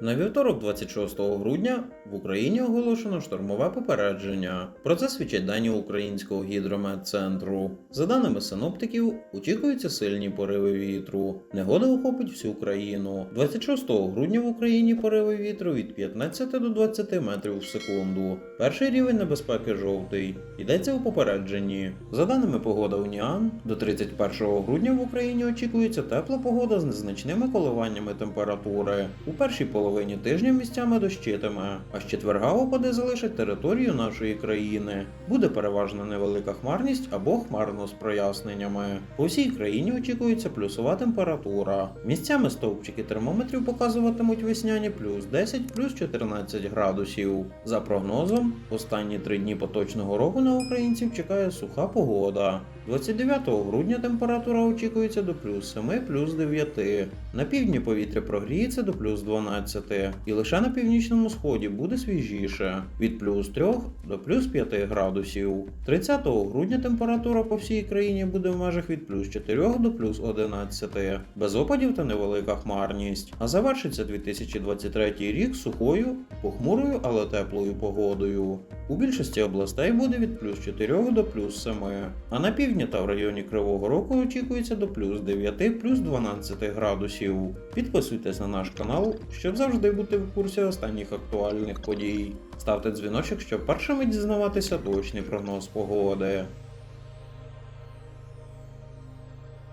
На вівторок, 26 грудня, в Україні оголошено штормове попередження. Про це свідчать дані Українського гідрометцентру. За даними синоптиків, очікуються сильні пориви вітру. Негода охопить всю країну. 26 грудня в Україні пориви вітру від 15 до 20 метрів в секунду. Перший рівень небезпеки жовтий. Йдеться у попередженні. За даними погода Уніан, до 31 грудня в Україні очікується тепла погода з незначними коливаннями температури. У першій половині тижня місцями дощитиме, а з четверга опади залишать територію нашої країни. Буде переважно невелика хмарність або хмарно з проясненнями. По всій країні очікується плюсова температура. Місцями стовпчики термометрів показуватимуть весняні плюс 10, плюс 14 градусів. За прогнозом, останні три дні поточного року на українців чекає суха погода. 29 грудня температура очікується до плюс 7, плюс 9. На півдні повітря прогріється до плюс 12, і лише на північному сході буде свіжіше від плюс 3 до плюс 5 градусів. 30 грудня температура по всій країні буде в межах від плюс 4 до плюс 11, без опадів та невелика хмарність. А завершиться 2023 рік сухою, похмурою, але теплою погодою. У більшості областей буде від плюс 4 до плюс 7, а на півдні та в районі Кривого Року очікується до плюс 9, плюс 12 градусів. Підписуйтесь на наш канал, щоб завжди бути в курсі останніх актуальних подій. Ставте дзвіночок, щоб першими дізнаватися точний прогноз погоди.